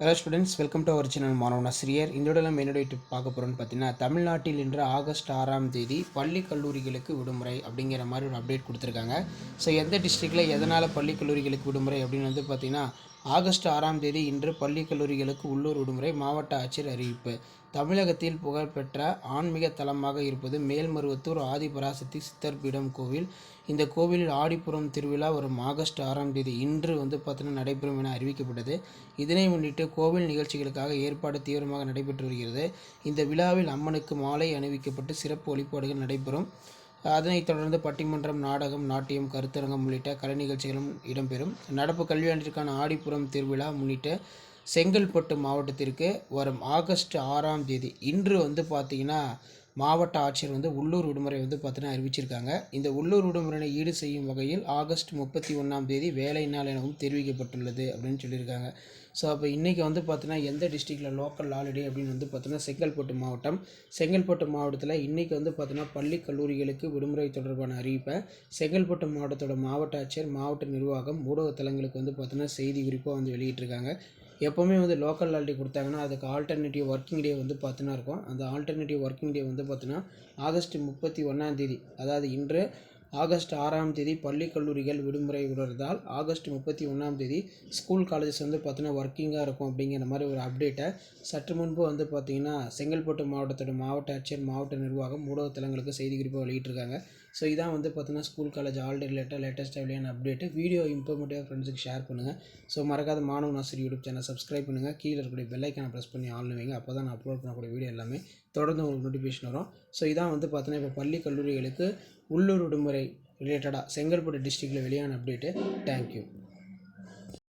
Hello students welcome to our channel மாணவன் இந்த நம்ம என்னோட பார்க்க போகிறோம்னு பார்த்தீங்கன்னா தமிழ்நாட்டில் இன்று ஆகஸ்ட் ஆறாம் தேதி பள்ளி கல்லூரிகளுக்கு விடுமுறை அப்படிங்கிற மாதிரி ஒரு அப்டேட் கொடுத்துருக்காங்க. ஸோ எந்த டிஸ்ட்ரிக்டில் எதனால் பள்ளி கல்லூரிகளுக்கு விடுமுறை அப்படின்னு வந்து பார்த்திங்கன்னா ஆகஸ்ட் ஆறாம் தேதி இன்று பள்ளி கல்லூரிகளுக்கு உள்ளூர் விடுமுறை மாவட்ட ஆட்சியர் அறிவிப்பு. தமிழகத்தில் புகழ்பெற்ற ஆன்மீக தலமாக இருப்பது மேல்மருவத்தூர் ஆதிபராசக்தி சித்தர் பீடம் கோவில். இந்த கோவிலில் ஆடிப்புறம் திருவிழா வரும் ஆகஸ்ட் ஆறாம் தேதி இன்று வந்து பார்த்தீங்கன்னா நடைபெறும் என அறிவிக்கப்பட்டது. இதனை முன்னிட்டு கோவில் நிகழ்ச்சிகளுக்காக ஏற்பாடு தீவிரமாக நடைபெற்று வருகிறது. இந்த விழாவில் அம்மனுக்கு மாலை அணிவிக்கப்பட்டு சிறப்பு வழிபாடுகள் நடைபெறும். அதனைத் தொடர்ந்து பட்டிமன்றம் நாடகம் நாட்டியம் கருத்தரங்கம் உள்ளிட்ட கலை நிகழ்ச்சிகளும் இடம்பெறும். நடப்பு கல்வியாண்டிற்கான ஆடிப்புறம் திருவிழா முன்னிட்டு செங்கல்பட்டு மாவட்டத்திற்கு வரும் ஆகஸ்ட் ஆறாம் தேதி. இன்று வந்து பார்த்திங்கன்னா மாவட்ட ஆட்சியர் வந்து உள்ளூர் விடுமுறை வந்து பார்த்தீங்கன்னா அறிவிச்சிருக்காங்க. இந்த உள்ளூர் விடுமுறையை ஈடு செய்யும் வகையில் ஆகஸ்ட் முப்பத்தி ஒன்றாம் தேதி வேலை நாள் எனவும் தெரிவிக்கப்பட்டுள்ளது அப்படின்னு சொல்லியிருக்காங்க. ஸோ அப்போ இன்றைக்கி வந்து பார்த்தீங்கன்னா எந்த டிஸ்ட்ரிக்டில் லோக்கல் ஹாலிடே அப்படின்னு வந்து பார்த்தீங்கன்னா செங்கல்பட்டு மாவட்டம். செங்கல்பட்டு மாவட்டத்தில் இன்றைக்கி வந்து பார்த்தீங்கன்னா பள்ளி கல்லூரிகளுக்கு விடுமுறை தொடர்பான அறிவிப்பை செங்கல்பட்டு மாவட்டத்தோட மாவட்ட ஆட்சியர் மாவட்ட நிர்வாகம் ஊடக தளங்களுக்கு வந்து பார்த்தீங்கன்னா செய்தி குறிப்பாக வந்து வெளியிட்டிருக்காங்க. எப்போவுமே வந்து லோக்கல் ஹாலிடே கொடுத்தாங்கன்னா அதுக்கு ஆல்டர்னேட்டிவ் ஒர்க்கிங் டே வந்து பார்த்தீங்கன்னா இருக்கும். அந்த ஆல்டர்னேட்டிவ் ஒர்க்கிங் டே வந்து பார்த்தீங்கன்னா ஆகஸ்ட் முப்பத்தி ஒன்றாந்தேதி அதாவது இன்று ஆகஸ்ட் ஆறாம் தேதி பள்ளி கல்லூரிகள் விடுமுறை விடுறதால் ஆகஸ்ட் முப்பத்தி ஒன்றாம் தேதி ஸ்கூல் காலேஜஸ் வந்து பார்த்திங்கன்னா ஒர்க்கிங்காக இருக்கும் அப்படிங்கிற மாதிரி ஒரு அப்டேட்டை சற்று முன்பு வந்து பார்த்திங்கன்னா செங்கல்பட்டு மாவட்டத்தோட மாவட்ட ஆட்சியர் மாவட்ட நிர்வாகம் ஊடகத்தலங்களுக்கு செய்தி குறிப்பாக வெளியிட்டிருக்காங்க. ஸோ இதான் வந்து பார்த்தீங்கன்னா school college already related latest வெளியான அப்டேட்டு வீடியோ இம்ப்ரூவ்மெண்ட்டாக ஃப்ரெண்ட்ஸுக்கு ஷேர் பண்ணுங்கள் ஸோ மறக்காத மாணவ ஆசிரியர் யூடியூப் சேனல் சப்ஸ்கிரைப் பண்ணுங்கள் கீழே இருக்கக்கூடிய பெல்லைக்கான ப்ரெஸ் பண்ணி ஆள் அப்போ தான் நான் அப்லோட் பண்ணக்கூடிய வீடியோ எல்லாமே தொடர்ந்து உங்களுக்கு நோட்டிஃபிகேஷன் வரும். ஸோ இதான் வந்து பார்த்தீங்கன்னா இப்போ பள்ளி கல்லூரிகளுக்கு உள்ளூர் விடுமுறை ரிலேட்டடாக செங்கல்பட்டு டிஸ்ட்ரிக்டில் வெளியான அப்டேட்டு தேங்க்யூ